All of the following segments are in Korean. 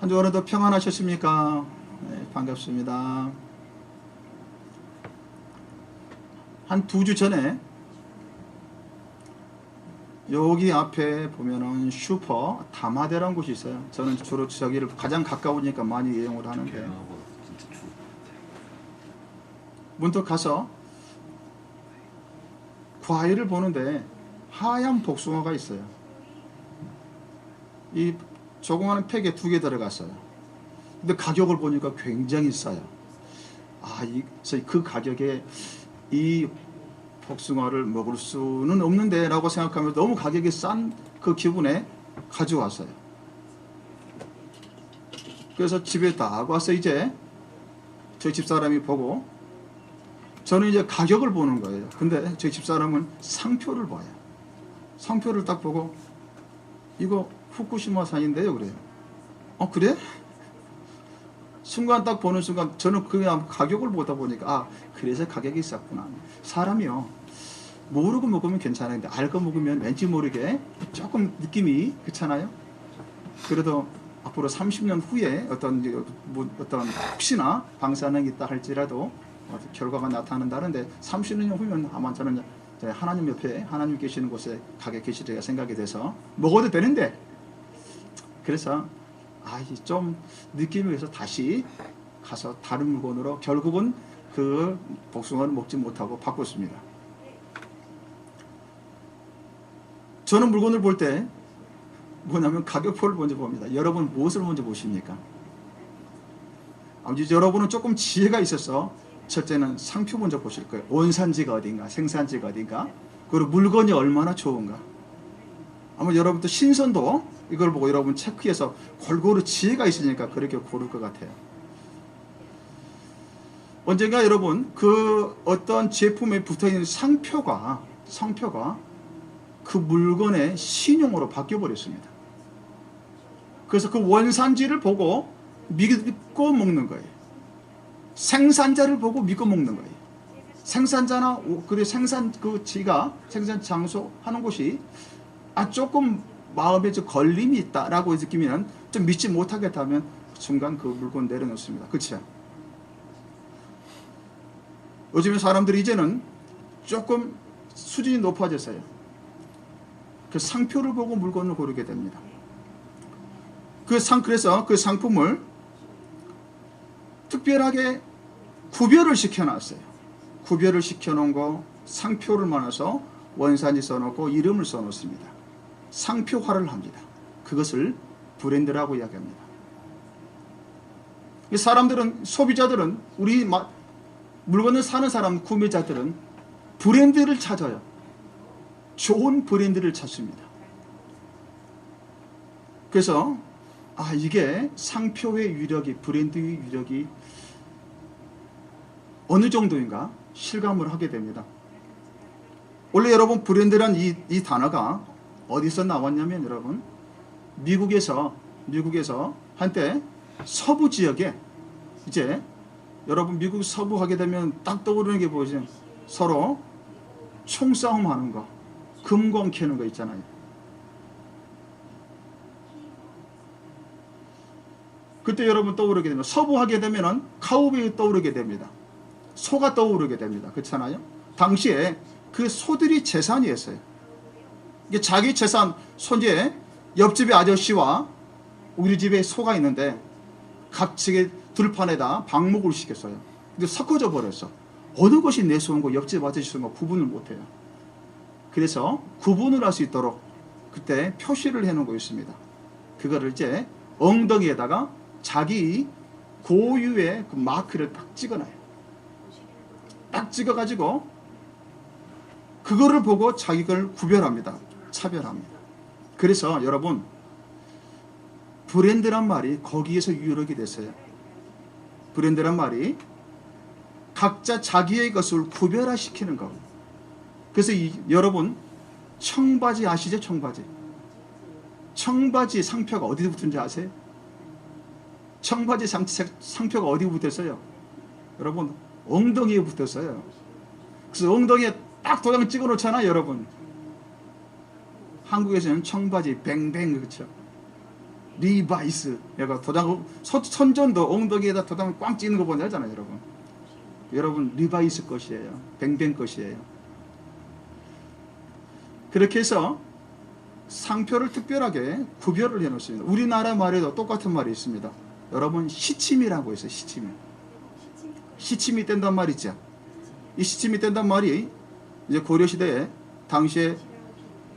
한주 오늘도 평안하셨습니까? 네, 반갑습니다. 한 두 주 전에 여기 앞에 보면은 슈퍼 다마대라는 곳이 있어요. 저는 주로 저기를 가장 가까우니까 많이 이용을 하는데. 문득 가서 과일을 보는데 하얀 복숭아가 있어요. 이 조그마한 팩에 두 개 들어갔어요. 근데 가격을 보니까 굉장히 싸요. 아, 이, 그 가격에 이 복숭아를 먹을 수는 없는데 라고 생각하면 너무 가격이 싼 그 기분에 가져왔어요. 그래서 집에 다 와서 이제 저희 집사람이 보고 저는 이제 가격을 보는 거예요. 근데 저희 집사람은 상표를 봐요. 상표를 딱 보고 이거 후쿠시마산인데요. 그래요. 어 그래? 순간 딱 보는 순간 저는 그냥 가격을 보다 보니까 아 그래서 가격이 쌌구나. 사람이요. 모르고 먹으면 괜찮은데 알고 먹으면 왠지 모르게 조금 느낌이 그렇잖아요. 그래도 앞으로 30년 후에 어떤 뭐 어떤 혹시나 방사능이 있다 할지라도 어, 결과가 나타난다는데 30년 후면 아마 저는 하나님 옆에 하나님 계시는 곳에 가게 계시리라 생각이 돼서 먹어도 되는데 그래서 아좀 느낌이 그래서 다시 가서 다른 물건으로 결국은 그 복숭아를 먹지 못하고 바꿨습니다. 저는 물건을 볼 때 뭐냐면 가격표를 먼저 봅니다. 여러분 무엇을 먼저 보십니까? 아버지 여러분은 조금 지혜가 있어서 첫째는 상표 먼저 보실 거예요. 원산지가 어딘가, 생산지가 어딘가, 그리고 물건이 얼마나 좋은가. 아마 여러분도 신선도 이걸 보고 여러분 체크해서 골고루 지혜가 있으니까 그렇게 고를 것 같아요. 언젠가 여러분 그 어떤 제품에 붙어 있는 상표가 상표가 그 물건의 신용으로 바뀌어 버렸습니다. 그래서 그 원산지를 보고 믿고 먹는 거예요. 생산자를 보고 믿고 먹는 거예요. 생산자나 오- 그리고 생산 그 지가 생산 장소 하는 곳이 아 조금 마음에 좀 걸림이 있다라고 느끼면 좀 믿지 못하겠다면 순간 그 물건 내려놓습니다. 그렇죠? 요즘에 사람들이 이제는 조금 수준이 높아졌어요. 그 상표를 보고 물건을 고르게 됩니다. 그 상, 그래서 그 상품을 특별하게 구별을 시켜놨어요. 구별을 시켜놓은 거 상표를 만나서 원산지 써놓고 이름을 써놓습니다. 상표화를 합니다. 그것을 브랜드라고 이야기합니다. 이 사람들은 소비자들은 우리 마- 물건을 사는 사람 구매자들은 브랜드를 찾아요. 좋은 브랜드를 찾습니다. 그래서 아 이게 상표의 위력이 브랜드의 위력이 어느 정도인가 실감을 하게 됩니다. 원래 여러분 브랜드란 이, 이 단어가 어디서 나왔냐면 여러분 미국에서 미국에서 한때 서부 지역에 이제 여러분 미국 서부 하게 되면 딱 떠오르는 게 뭐죠? 서로 총싸움 하는 거, 금공 캐는 거 있잖아요. 그때 여러분 떠오르게 되면 서부 하게 되면은 카우보이 떠오르게 됩니다. 소가 떠오르게 됩니다. 그렇잖아요. 당시에 그 소들이 재산이었어요. 이게 자기 재산 손재 옆집의 아저씨와 우리 집에 소가 있는데 각층의 들판에다 방목을 시켰어요. 근데 섞어져 버렸어. 어느 것이 내 소인고 옆집 아저씨 소인고 구분을 못해요. 그래서 구분을 할 수 있도록 그때 표시를 해놓은 거였습니다. 그거를 이제 엉덩이에다가 자기 고유의 그 마크를 딱 찍어놔요. 딱 찍어가지고 그거를 보고 자기 걸 구별합니다. 차별합니다. 그래서 여러분 브랜드란 말이 거기에서 유력이 됐어요. 브랜드란 말이 각자 자기의 것을 구별화시키는 거. 그래서 이, 여러분 청바지 아시죠? 청바지. 청바지 상표가 어디 붙은지 아세요? 청바지 상, 상표가 어디 붙었어요? 여러분 엉덩이에 붙었어요. 그래서 엉덩이에 딱 도장 찍어 놓잖아요, 여러분. 한국에서는 청바지 뱅뱅 그렇죠. 리바이스. 얘가 도장 서- 선전도 엉덩이에다 도장을 꽝 찍는 거 보면 알잖아요, 여러분. 여러분 리바이스 것이에요. 뱅뱅 것이에요. 그렇게 해서 상표를 특별하게 구별을 해 놓습니다. 우리나라 말에도 똑같은 말이 있습니다. 여러분 시침이라고 있어요. 시침. 시침이 뗀단 말이죠. 이 시침이 뗀단 말이 이제 고려 시대에 당시에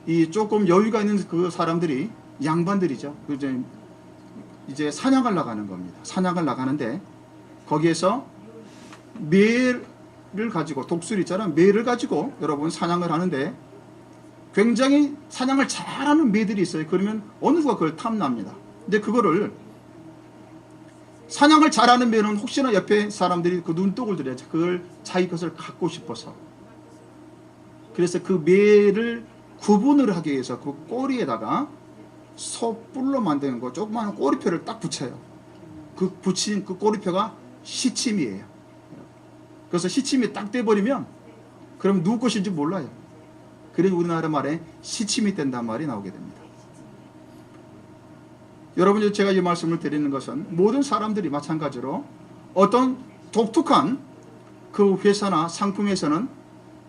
이 조금 여유가 있는 그 사람들이 양반들이죠. 그 이제 이제 사냥을 나가는 겁니다. 사냥을 나가는데 거기에서 매를 가지고 독수리 있잖아요. 매를 가지고 여러분 사냥을 하는데 굉장히 사냥을 잘하는 매들이 있어요. 그러면 어느 누가 그걸 탐납니다. 근데 그거를 사냥을 잘하는 매는 혹시나 옆에 사람들이 그 눈독을 들여야죠. 그걸 자기 것을 갖고 싶어서. 그래서 그 매를 구분을 하기 위해서 그 꼬리에다가 소뿔로 만드는 거 조그마한 꼬리표를 딱 붙여요. 그 붙인 그 꼬리표가 시침이에요. 그래서 시침이 딱 떼버리면 그럼 누구 것인지 몰라요. 그리고 우리나라 말에 시침이 뗀단 말이 나오게 됩니다. 여러분 제가 이 말씀을 드리는 것은 모든 사람들이 마찬가지로 어떤 독특한 그 회사나 상품에서는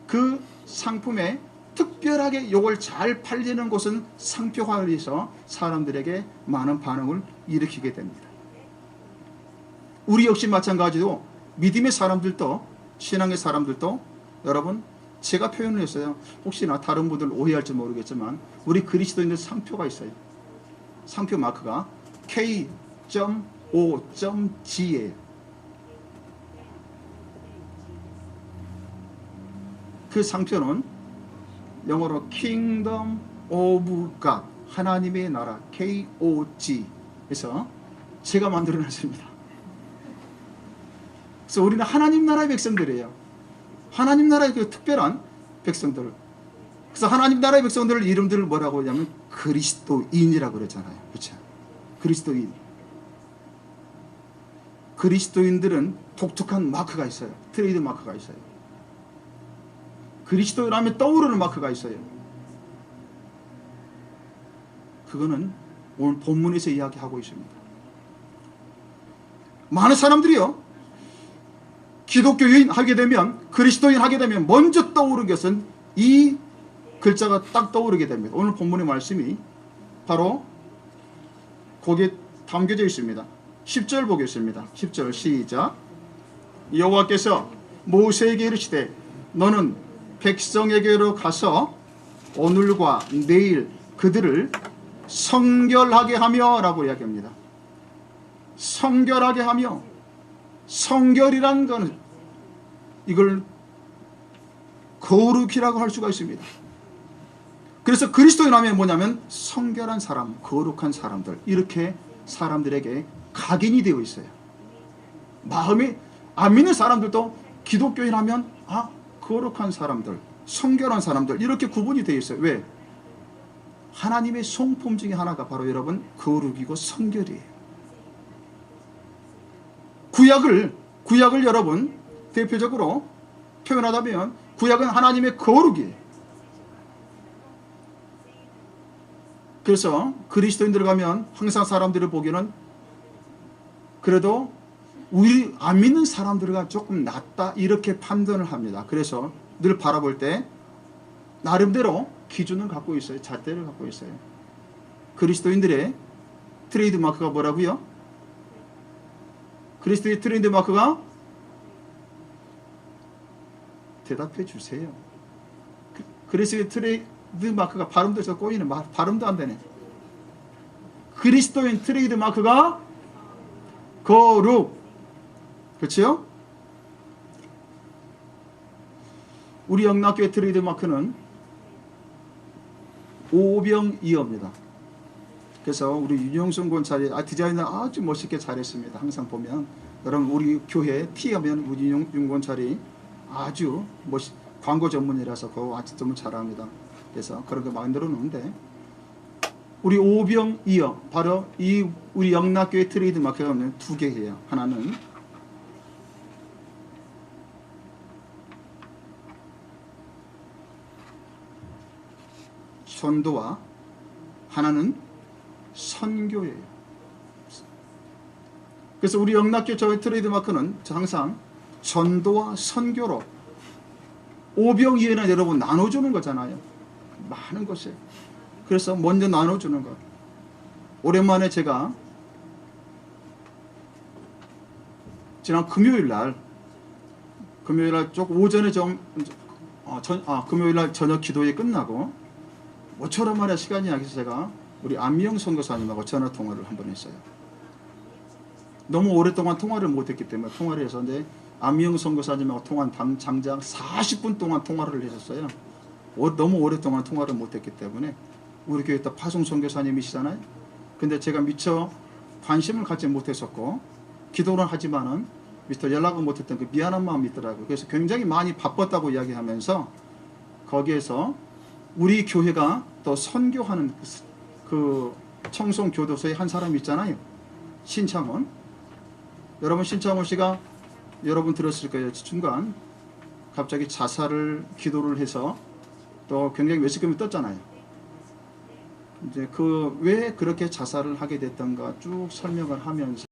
그 상품에 특별하게 이걸 잘 팔리는 곳은 상표화를 해서 사람들에게 많은 반응을 일으키게 됩니다. 우리 역시 마찬가지로 믿음의 사람들도 신앙의 사람들도 여러분 제가 표현을 했어요. 혹시나 다른 분들 오해할지 모르겠지만 우리 그리스도인들 상표가 있어요. 상표 마크가 K.O.G예요. 그 상표는 영어로 Kingdom of God 하나님의 나라 KOG 에서 제가 만들어 놨습니다. 그래서 우리는 하나님 나라의 백성들이에요. 하나님 나라의 그 특별한 백성들. 그래서 하나님 나라의 백성들 이름들을 뭐라고 하냐면 그리스도인이라고 그러잖아요. 그렇죠? 그리스도인. 그리스도인들은 독특한 마크가 있어요. 트레이드 마크가 있어요. 그리스도인 하면 떠오르는 마크가 있어요. 그거는 오늘 본문에서 이야기하고 있습니다. 많은 사람들이요. 기독교인 하게 되면 그리스도인 하게 되면 먼저 떠오르는 것은 이 글자가 딱 떠오르게 됩니다. 오늘 본문의 말씀이 바로 거기에 담겨져 있습니다. 10절 보겠습니다. 10절 시작. 여호와께서 모세에게 이르시되 너는 백성에게로 가서 오늘과 내일 그들을 성결하게 하며 라고 이야기합니다. 성결하게 하며 성결이라는 것은 이걸 거룩이라고 할 수가 있습니다. 그래서 그리스도인 하면 뭐냐면 성결한 사람, 거룩한 사람들 이렇게 사람들에게 각인이 되어 있어요. 마음이 안 믿는 사람들도 기독교인 하면 아 거룩한 사람들, 성결한 사람들 이렇게 구분이 되어 있어요. 왜? 하나님의 성품 중에 하나가 바로 여러분 거룩이고 성결이에요. 구약을 구약을 여러분 대표적으로 표현하다면 구약은 하나님의 거룩이에요. 그래서 그리스도인들 가면 항상 사람들을 보기에는 그래도 우리 안 믿는 사람들과 조금 낫다 이렇게 판단을 합니다. 그래서 늘 바라볼 때 나름대로 기준을 갖고 있어요. 잣대를 갖고 있어요. 그리스도인들의 트레이드 마크가 뭐라고요? 그리스도의 트레이드 마크가 대답해 주세요. 그- 그리스도의 트레이드 마크가 발음도 저 꼬이네. 마- 발음도 안 되네. 그리스도인 트레이드 마크가 거룩. 그렇죠? 우리 영락교회 트레이드 마크는 오병이어입니다. 그래서 우리 윤영순 권사리 아, 디자인을 아주 멋있게 잘했습니다. 항상 보면 여러분 우리 교회 티하면 우리 윤 권사리 아주 멋 광고 전문이라서 그거 아주 너무 잘합니다. 그래서 그런 거 만들어 놓는데 우리 오병이어 바로 이 우리 영락교회 트레이드 마크가 두 개예요. 하나는 선도와 하나는 선교예요. 그래서 우리 영락교 저희 트레이드마크는 항상 전도와 선교로 오병이어는 여러분 나눠주는 거잖아요. 많은 것이. 그래서 먼저 나눠주는 것. 오랜만에 제가 지난 금요일 날 금요일 날쪽 오전에 좀 어, 전, 아, 금요일 날 저녁 기도회 끝나고 모처럼 만에 시간이 약해서 제가 우리 안미영 선교사님하고 전화 통화를 한 번 했어요. 너무 오랫동안 통화를 못했기 때문에 통화를 해서 이제 안미영 선교사님하고 통화한 당, 장장 40분 동안 통화를 했었어요. 오- 너무 오랫동안 통화를 못했기 때문에 우리 교회 또 파송 선교사님이시잖아요. 근데 제가 미처 관심을 갖지 못했었고 기도를 하지만은 미처 연락을 못했던 그 미안한 마음이 있더라고요. 그래서 굉장히 많이 바빴다고 이야기하면서 거기에서 우리 교회가 또 선교하는 그 스- 그 청송 교도소에 한 사람이 있잖아요. 신창원. 여러분 신창원 씨가 여러분 들었을 거예요. 중간 갑자기 자살을 기도를 해서 또 굉장히 외식금이 떴잖아요. 이제 그 왜 그렇게 자살을 하게 됐던가 쭉 설명을 하면서